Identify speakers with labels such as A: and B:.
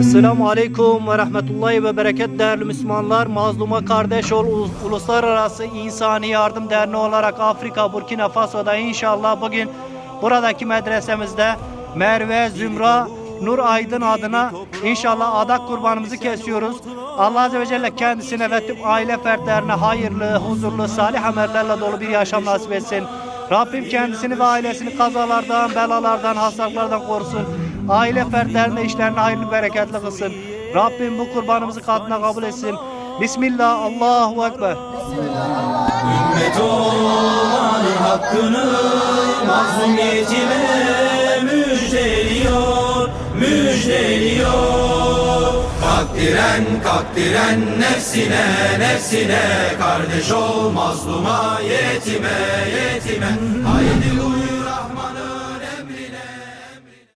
A: Esselamu Aleyküm ve Rahmetullahi ve Bereket değerli Müslümanlar. Mazluma Kardeş Ol Ul- Uluslararası İnsani Yardım Derneği olarak Afrika, Burkina Faso'da inşallah bugün buradaki medresemizde Merve Zümra Nur Aydın adına inşallah adak kurbanımızı kesiyoruz. Allah Azze ve Celle kendisine ve tüm aile fertlerine hayırlı, huzurlu, salih amellerle dolu bir yaşam nasip etsin. Rabbim kendisini ve ailesini kazalardan, belalardan, hastalıklardan korusun. Aile fertlerine, işlerine hayırlı, bereketli kılsın. Rabbim bu kurbanımızı katına kabul etsin. Bismillah, Allahu Ekber.
B: Ümmet olanın hakkını mazlum yetime müjdeliyor, müjdeliyor. Kalk diren, kalk diren nefsine, nefsine. Kardeş ol mazluma, yetime, yetime. Uyu